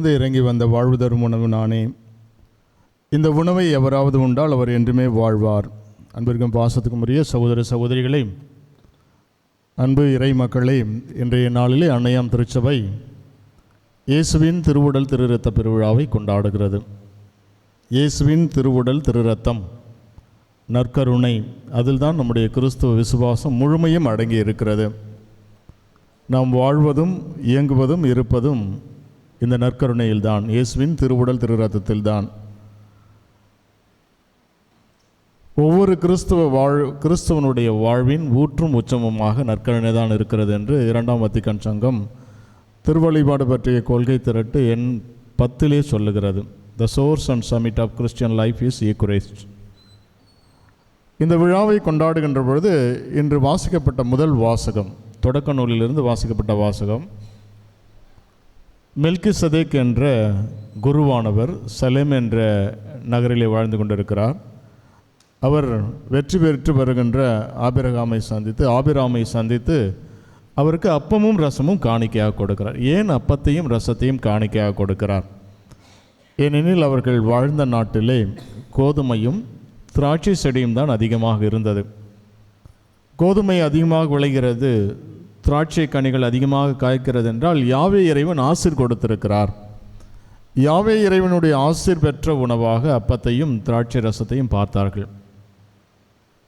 இருந்து இறங்கி வந்த வாழ்வு தரும் உணவு நானே. இந்த உணவை எவராவது உண்டால் அவர் என்றுமே வாழ்வார். அன்பிற்கும் பாசத்துக்கும் உரிய சகோதர சகோதரிகளை அன்பு இறை மக்களை இன்றைய நாளிலே அன்னையாம் திருச்சபை இயேசுவின் திருவுடல் திருரத்த பெருவிழாவை கொண்டாடுகிறது. இயேசுவின் திருவுடல் திருரத்தம் நற்கருணை அதில்தான் நம்முடைய கிறிஸ்துவ விசுவாசம் முழுமையும் அடங்கி இருக்கிறது நாம் வாழ்வதும் இயங்குவதும் இருப்பதும் இந்த நற்கருணையில் தான் இயேசுவின் திருவுடல் திருரத்தத்தில்தான். ஒவ்வொரு கிறிஸ்துவ வாழ் கிறிஸ்துவனுடைய வாழ்வின் ஊற்றும் உச்சமுமாக நற்கருணை தான் இருக்கிறது என்று இரண்டாம் வத்திக்கன் சங்கம் திருவழிபாடு பற்றிய கொள்கை திரட்டு எண் பத்திலே சொல்லுகிறது. The source and summit of Christian life is eucharist இந்த விழாவை கொண்டாடுகின்ற பொழுது இன்று வாசிக்கப்பட்ட முதல் வாசகம் தொடக்க நூலிலிருந்து வாசிக்கப்பட்ட வாசகம் மெல்கி சதேக் என்ற குருவானவர் சலேம் என்ற நகரிலே வாழ்ந்து கொண்டிருக்கிறார். அவர் வெற்றி பெற்று வருகின்ற ஆபிரகாமை சந்தித்து ஆபிராமை சந்தித்து அவருக்கு அப்பமும் ரசமும் காணிக்கையாக கொடுக்கிறார். ஏன் அப்பத்தையும் ரசத்தையும் காணிக்கையாக கொடுக்கிறார்? ஏனெனில் அவர்கள் வாழ்ந்த நாட்டிலே கோதுமையும் திராட்சை செடியும் தான் அதிகமாக இருந்தது. கோதுமை அதிகமாக விளைகிறது திராட்சை கனிகள் அதிகமாக காய்க்கிறது என்றால் யாவே இறைவன் ஆசிர் கொடுத்திருக்கிறார். யாவே இறைவனுடைய ஆசிர் பெற்ற உணவாக அப்பத்தையும் திராட்சை ரசத்தையும் பார்த்தார்கள்.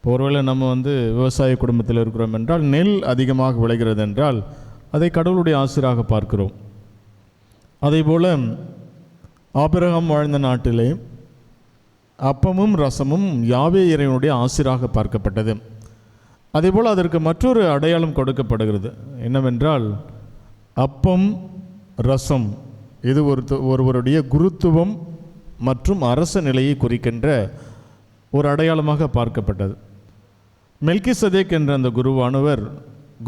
ஒருவேளை நம்ம வந்து விவசாய குடும்பத்தில் இருக்கிறோம் என்றால் நெல் அதிகமாக விளைகிறது என்றால் அதை கடவுளுடைய ஆசிராக பார்க்கிறோம். அதேபோல ஆபிரகம் வாழ்ந்த நாட்டிலே அப்பமும் ரசமும் யாவே இறைவனுடைய ஆசிராக பார்க்கப்பட்டது. அதேபோல் அதற்கு மற்றொரு அடையாளம் கொடுக்கப்படுகிறது. என்னவென்றால் அப்பம் ரசம் இது ஒரு ஒருவருடைய குருத்துவம் மற்றும் அரச நிலையை குறிக்கின்ற ஒரு அடையாளமாக பார்க்கப்பட்டது. மெல்கி சதேக் என்ற அந்த குருவானவர்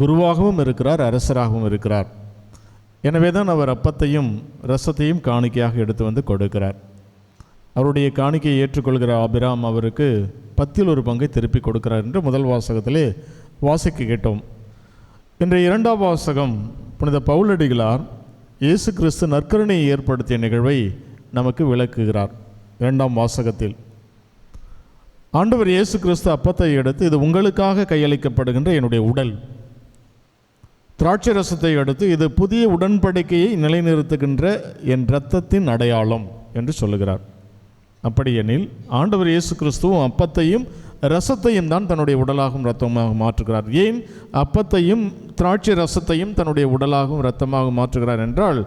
குருவாகவும் இருக்கிறார் அரசராகவும் இருக்கிறார். எனவே தான் அவர் அப்பத்தையும் ரசத்தையும் காணிக்கையாக எடுத்து வந்து கொடுக்கிறார். அவருடைய காணிக்கையை ஏற்றுக்கொள்கிற ஆபிராம் அவருக்கு பத்தில் ஒரு பங்கை திருப்பி கொடுக்கிறார் என்று முதல் வாசகத்திலே வாசிக்க கேட்டோம். இன்றைய இரண்டாம் வாசகம் புனித பவுலடிகளார் இயேசு கிறிஸ்து நற்கருணையை ஏற்படுத்திய நிகழ்வை நமக்கு விளக்குகிறார். இரண்டாம் வாசகத்தில் ஆண்டவர் இயேசு கிறிஸ்து அப்பத்தை எடுத்து இது உங்களுக்காக கையளிக்கப்படுகின்ற என்னுடைய உடல். திராட்சை ரசத்தை அடுத்து இது புதிய உடன்படிக்கையை நிலைநிறுத்துகின்ற என் இரத்தத்தின் அடையாளம் என்று சொல்லுகிறார். அப்படியெனில் ஆண்டவர் இயேசு கிறிஸ்துவும் அப்பத்தையும் ரசத்தையும் தான் தன்னுடைய உடலாகவும் ரத்தமாக மாற்றுகிறார். ஏன்? அப்பத்தையும் திராட்சை ரசத்தையும் தன்னுடைய உடலாகவும் ரத்தமாக மாற்றுகிறார் என்றால்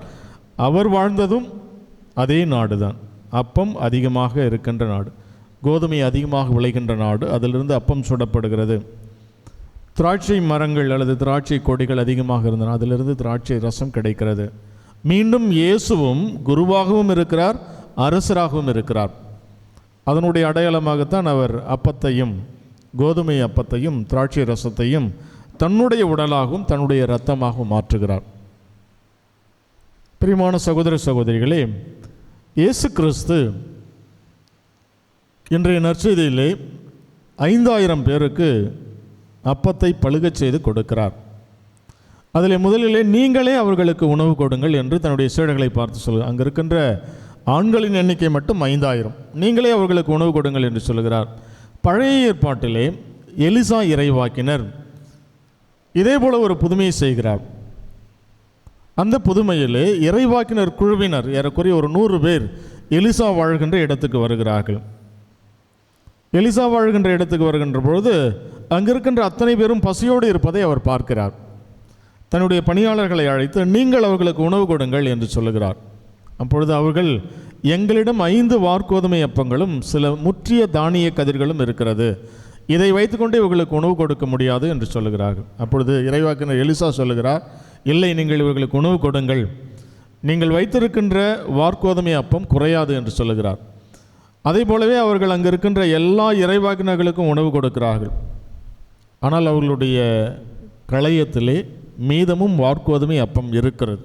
அவர் வாழ்ந்ததும் அதே நாடு தான் அப்பம் அதிகமாக இருக்கின்ற நாடு. கோதுமை அதிகமாக விளைகின்ற நாடு. அதிலிருந்து அப்பம் சுடப்படுகிறது. திராட்சை மரங்கள் அல்லது திராட்சை கொடிகள் அதிகமாக இருந்தன. அதிலிருந்து திராட்சை ரசம் கிடைக்கிறது. மீண்டும் இயேசுவும் குருவாகவும் இருக்கிறார் அரசராகவும் இருக்கிறார். அதனுடைய அடையாளமாகத்தான் அவர் அப்பத்தையும் கோதுமை அப்பத்தையும் திராட்சை ரசத்தையும் தன்னுடைய உடலாகவும் தன்னுடைய இரத்தமாகவும் மாற்றுகிறார். பிரிமான சகோதர சகோதரிகளே இயேசு கிறிஸ்து இன்றைய நற்செய்தியிலே ஐந்தாயிரம் பேருக்கு அப்பத்தை பழுகச் செய்து கொடுக்கிறார். அதில் முதலிலே நீங்களே அவர்களுக்கு உணவு கொடுங்கள் என்று தன்னுடைய சீடர்களை பார்த்து சொல்லு அங்கே இருக்கின்ற ஆண்களின் எண்ணிக்கை மட்டும் ஐந்தாயிரம். நீங்களே அவர்களுக்கு உணவு கொடுங்கள் என்று சொல்கிறார் பழைய ஏற்பாட்டிலே எலிசா இறைவாக்கினர் இதே போல ஒரு புதுமையை செய்கிறார். அந்த புதுமையிலே இறைவாக்கினர் குழுவினர் ஏறக்குறைய ஒரு நூறு பேர் எலிசா வாழ்கின்ற இடத்துக்கு வருகிறார்கள். எலிசா வாழ்கின்ற இடத்துக்கு வருகின்ற பொழுது அங்கிருக்கின்ற அத்தனை பேரும் பசியோடு இருப்பதை அவர் பார்க்கிறார். தன்னுடைய பணியாளர்களை அழைத்து நீங்கள் அவர்களுக்கு உணவு கொடுங்கள் என்று சொல்லுகிறார். அப்பொழுது அவர்கள் எங்களிடம் ஐந்து வார்கோதுமை அப்பங்களும் சில முற்றிய தானிய கதிர்களும் இருக்கிறது. இதை வைத்துக்கொண்டு இவர்களுக்கு உணவு கொடுக்க முடியாது என்று சொல்லுகிறார்கள். அப்பொழுது இறைவாக்கினர் எலிசா சொல்லுகிறார் இல்லை நீங்கள் இவர்களுக்கு உணவு கொடுங்கள். நீங்கள் வைத்திருக்கின்ற வார்கோதுமை அப்பம் குறையாது என்று சொல்லுகிறார். அதே போலவே அவர்கள் அங்கே இருக்கின்ற எல்லா இறைவாக்கினர்களுக்கும் உணவு கொடுக்கிறார்கள். ஆனால் அவர்களுடைய களையத்திலே மீதமும் வார்கோதுமை அப்பம் இருக்கிறது.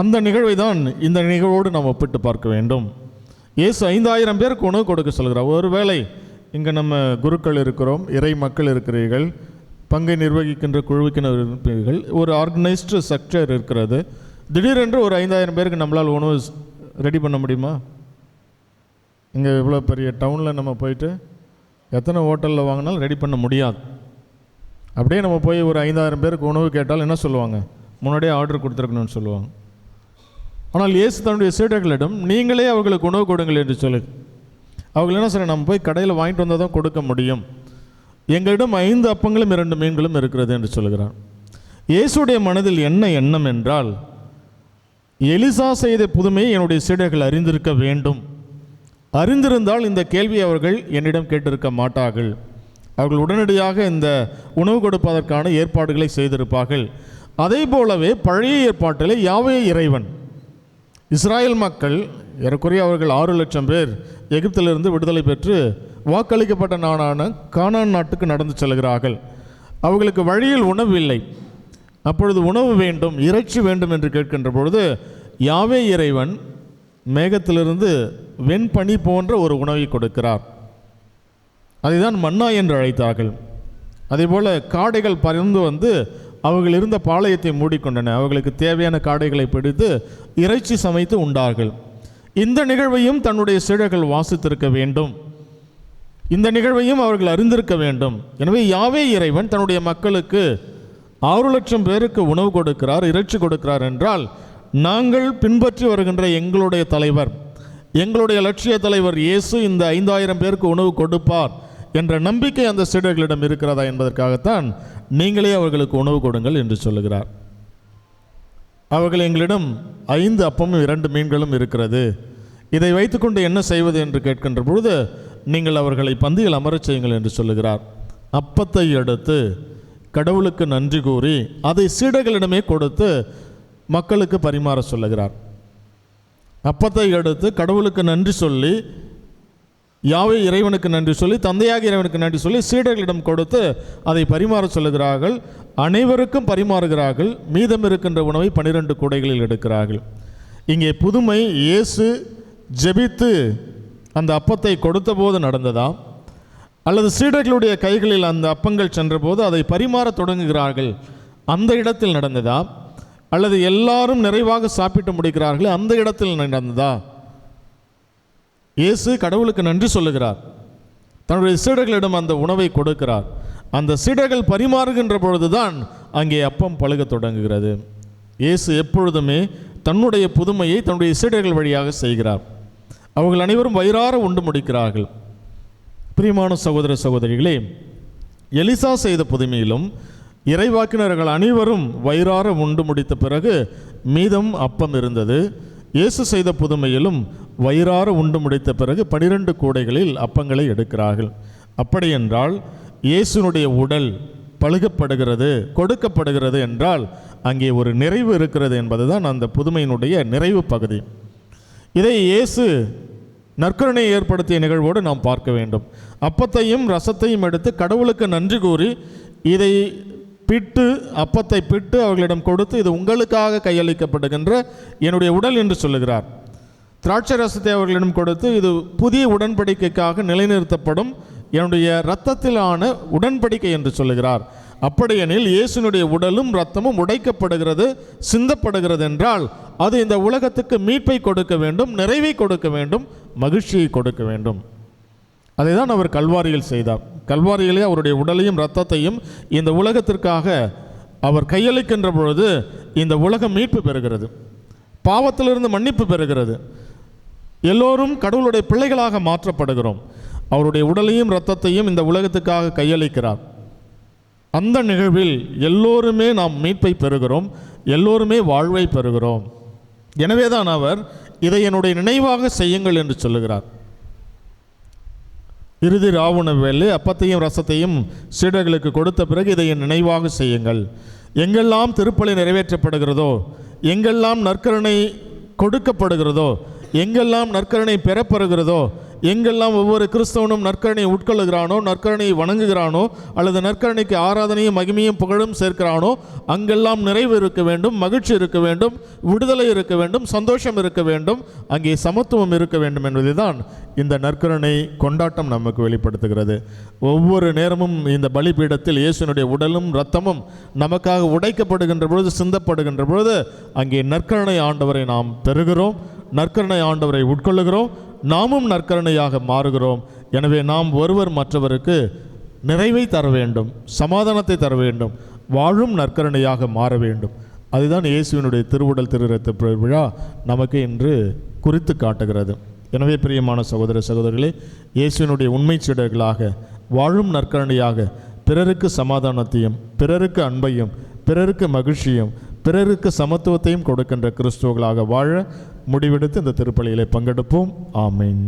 அந்த நிகழ்வை தான் இந்த நிகழ்வோடு நாம் ஒப்பிட்டு பார்க்க வேண்டும். இயேசு ஐந்தாயிரம் பேருக்கு உணவு கொடுக்க சொல்கிறார். ஒருவேளை இங்கே நம்ம குருக்கள் இருக்கிறோம் இறை மக்கள் இருக்கிறீர்கள் பங்கை நிர்வகிக்கின்ற குழுவிக்கினர் இருப்பீர்கள் ஒரு ஆர்கனைஸ்டு ஸ்ட்ரக்சர் இருக்கிறது. திடீரென்று ஒரு ஐந்தாயிரம் பேருக்கு நம்மளால் உணவு ரெடி பண்ண முடியுமா? இங்கே இவ்வளோ பெரிய டவுனில் நம்ம போயிட்டு எத்தனை ஹோட்டலில் வாங்கினாலும் ரெடி பண்ண முடியாது. அப்படியே நம்ம போய் ஒரு ஐந்தாயிரம் பேருக்கு உணவு கேட்டால் என்ன சொல்லுவாங்க? முன்னாடியே ஆர்டர் கொடுத்துருக்கணும்னு சொல்லுவாங்க. ஆனால் இயேசு தன்னுடைய சீடர்களிடம் நீங்களே அவர்களுக்கு உணவு கொடுங்கள் என்று சொல்லு. அவர்கள் என்ன சொல்ல நம்ம போய் கடையில் வாங்கிட்டு வந்தால் தான் கொடுக்க முடியும். எங்களிடம் ஐந்து அப்பங்களும் இரண்டு மீன்களும் இருக்கிறது என்று சொல்கிறான் இயேசுடைய மனதில் என்ன எண்ணம் என்றால் எலிசா செய்த புதுமையை என்னுடைய சீடர்கள் அறிந்திருக்க வேண்டும். அறிந்திருந்தால் இந்த கேள்வியை அவர்கள் என்னிடம் கேட்டிருக்க மாட்டார்கள். அவர்கள் உடனடியாக இந்த உணவு கொடுப்பதற்கான ஏற்பாடுகளை செய்திருப்பார்கள். அதே போலவே பழைய ஏற்பாட்டிலே யாவே இறைவன் இஸ்ராயேல் மக்கள் ஏறக்குறைய அவர்கள் ஆறு லட்சம் பேர் எகிப்திலிருந்து விடுதலை பெற்று வாக்களிக்கப்பட்ட நாடான கானான் நாட்டுக்கு நடந்து செல்கிறார்கள். அவர்களுக்கு வழியில் உணவு இல்லை. அப்பொழுது உணவு வேண்டும் இறைச்சி வேண்டும் என்று கேட்கின்ற பொழுது யாவே இறைவன் மேகத்திலிருந்து வெண்பனி போன்ற ஒரு உணவை கொடுக்கிறார். அதைதான் மன்னா என்று அழைத்தார்கள். அதேபோல் காடைகள் பறந்து வந்து அவர்கள் இருந்த பாளையத்தை மூடிக்கொண்டன. அவர்களுக்கு தேவையான காடைகளை பிடித்து இறைச்சி சமைத்து உண்டார்கள். இந்த நிகழ்வையும் தன்னுடைய சீடர்கள் வாசித்திருக்க வேண்டும். இந்த நிகழ்வையும் அவர்கள் அறிந்திருக்க வேண்டும். எனவே யாவே இறைவன் தன்னுடைய மக்களுக்கு ஆறு லட்சம் பேருக்கு உணவு கொடுக்கிறார் இறைச்சி கொடுக்கிறார் என்றால் நாங்கள் பின்பற்றி வருகின்ற எங்களுடைய தலைவர் எங்களுடைய லட்சிய தலைவர் இயேசு இந்த ஐந்தாயிரம் பேருக்கு உணவு கொடுப்பார். என்ற நம்பிக்கை அந்த சீடர்களிடம் இருக்கிறதா என்பதற்காகத்தான் நீங்களே அவர்களுக்கு உணவு கொடுங்கள் என்று சொல்லுகிறார். அவர்கள் எங்களிடம் ஐந்து அப்பமும் இரண்டு மீன்களும் இருக்கிறது. இதை வைத்துக்கொண்டு என்ன செய்வது என்று கேட்கின்ற பொழுது நீங்கள் அவர்களை பந்தியில் அமரச் செய்யுங்கள் என்று சொல்லுகிறார். அப்பத்தை எடுத்து கடவுளுக்கு நன்றி கூறி அதை சீடர்களிடமே கொடுத்து மக்களுக்கு பரிமாற சொல்லுகிறார். அப்பத்தை எடுத்து கடவுளுக்கு நன்றி சொல்லி யாவை இறைவனுக்கு நன்றி சொல்லி தந்தையாக இறைவனுக்கு நன்றி சொல்லி சீடர்களிடம் கொடுத்து அதை பரிமாற சொல்லுகிறார்கள். அனைவருக்கும் பரிமாறுகிறார்கள். மீதம் இருக்கின்ற உணவை பனிரெண்டு கூடைகளில் எடுக்கிறார்கள். இங்கே புதுமை இயேசு ஜெபித்து அந்த அப்பத்தை கொடுத்தபோது நடந்ததா அல்லது சீடர்களுடைய கைகளில் அந்த அப்பங்கள் சென்றபோது அதை பரிமாற தொடங்குகிறார்கள். அந்த இடத்தில் நடந்ததா அல்லது எல்லாரும் நிறைவாக சாப்பிட்டு முடிக்கிறார்கள். அந்த இடத்தில் நடந்ததா? இயேசு கடவுளுக்கு நன்றி சொல்லுகிறார். தன்னுடைய சீடர்களிடம் அந்த உணவை கொடுக்கிறார். அந்த சீடர்கள் பரிமாறுகின்ற பொழுதுதான் அங்கே அப்பம் பழுகத் தொடங்குகிறது. இயேசு எப்பொழுதுமே தன்னுடைய புதுமையை தன்னுடைய சீடர்கள் வழியாக செய்கிறார். அவர்கள் அனைவரும் வயிறார உண்டு முடிக்கிறார்கள். பிரியமான சகோதர சகோதரிகளே எலிசா செய்த புதுமையிலும் இறைவாக்கினர்கள் அனைவரும் வயிறார உண்டு முடித்த பிறகு மீதம் அப்பம் இருந்தது. இயேசு செய்த புதுமையிலும் வயிறார உண்டு முடித்த பிறகு பனிரெண்டு கூடைகளில் அப்பங்களை எடுக்கிறார்கள். அப்படியென்றால் இயேசுனுடைய உடல் பழுகப்படுகிறது கொடுக்கப்படுகிறது என்றால் அங்கே ஒரு நிறைவு இருக்கிறது என்பதுதான் அந்த புதுமையினுடைய நிறைவு பகுதி. இதை இயேசு நற்கருணையை ஏற்படுத்திய நிகழ்வோடு நாம் பார்க்க வேண்டும். அப்பத்தையும் ரசத்தையும் எடுத்து கடவுளுக்கு நன்றி கூறி இதை பிட்டு அப்பத்தை பிட்டு அவர்களிடம் கொடுத்து இது உங்களுக்காக கையளிக்கப்படுகின்ற என்னுடைய உடல் என்று சொல்லுகிறார். திராட்சை ரசத்தை அவர்களிடம் கொடுத்து இது புதிய உடன்படிக்கைக்காக நிலைநிறுத்தப்படும் என்னுடைய இரத்தத்திலான உடன்படிக்கை என்று சொல்லுகிறார். அப்படியெனில் இயேசுனுடைய உடலும் இரத்தமும் உடைக்கப்படுகிறது சிந்தப்படுகிறது என்றால் அது இந்த உலகத்துக்கு மீட்பை கொடுக்க வேண்டும் நிறைவை கொடுக்க வேண்டும் மகிழ்ச்சியை கொடுக்க வேண்டும். அதை தான் அவர் கல்வாரியில் செய்தார். கல்வாரியிலே அவருடைய உடலையும் இரத்தத்தையும் இந்த உலகத்திற்காக அவர் கையளிக்கின்ற பொழுது இந்த உலகம் மீட்பு பெறுகிறது. பாவத்திலிருந்து மன்னிப்பு பெறுகிறது. எல்லோரும் கடவுளுடைய பிள்ளைகளாக மாற்றப்படுகிறோம். அவருடைய உடலையும் இரத்தத்தையும் இந்த உலகத்துக்காக கையளிக்கிறார். அந்த நிகழ்வில் எல்லோருமே நாம் மீட்பை பெறுகிறோம். எல்லோருமே வாழ்வை பெறுகிறோம். எனவே தான் அவர் இதை என்னுடைய நினைவாக செய்யுங்கள் என்று சொல்லுகிறார். இறுதி ராவுண வேலை அப்பத்தையும் ரசத்தையும் சீடர்களுக்கு கொடுத்த பிறகு இதை என் நினைவாக செய்யுங்கள். எங்கெல்லாம் திருப்பலி நிறைவேற்றப்படுகிறதோ எங்கெல்லாம் நற்கருணை கொடுக்கப்படுகிறதோ எங்கெல்லாம் நற்கரணை பெறப்பெறுகிறதோ எங்கெல்லாம் ஒவ்வொரு கிறிஸ்தவனும் நற்கரணையை உட்கொள்ளுகிறானோ நற்கரணையை வணங்குகிறானோ அல்லது நற்கரணைக்கு ஆராதனையும் மகிமையும் புகழும் சேர்க்கிறானோ அங்கெல்லாம் நிறைவு இருக்க வேண்டும் மகிழ்ச்சி இருக்க வேண்டும் விடுதலை இருக்க வேண்டும் சந்தோஷம் இருக்க வேண்டும் அங்கே சமத்துவம் இருக்க வேண்டும் என்பதுதான் இந்த நற்கரணை கொண்டாட்டம் நமக்கு வெளிப்படுத்துகிறது. ஒவ்வொரு நேரமும் இந்த பலிபீடத்தில் இயேசுனுடைய உடலும் இரத்தமும் நமக்காக உடைக்கப்படுகின்ற பொழுது சிந்தப்படுகின்ற பொழுது அங்கே நற்கரணை ஆண்டவரை நாம் பெறுகிறோம். நற்கருணை ஆண்டவரை உட்கொள்ளுகிறோம். நாமும் நற்கருணையாக மாறுகிறோம். எனவே நாம் ஒருவர் மற்றவருக்கு நிறைவை தர வேண்டும் சமாதானத்தை தர வேண்டும் வாழும் நற்கருணையாக மாற வேண்டும். அதுதான் இயேசுவினுடைய திருவுடல் திருரத்த விழா நமக்கு இன்று குறித்து காட்டுகிறது. எனவே பிரியமான சகோதர சகோதரிகளே இயேசுவினுடைய உண்மை சீடர்களாக வாழும் நற்கருணையாக பிறருக்கு சமாதானத்தையும் பிறருக்கு அன்பையும் பிறருக்கு மகிழ்ச்சியும் பிறருக்கு சமத்துவத்தையும் கொடுக்கின்ற கிறிஸ்துவர்களாக வாழ முடிவெடுத்து இந்த திருப்பலியிலே பங்கெடுப்போம். ஆமீன்.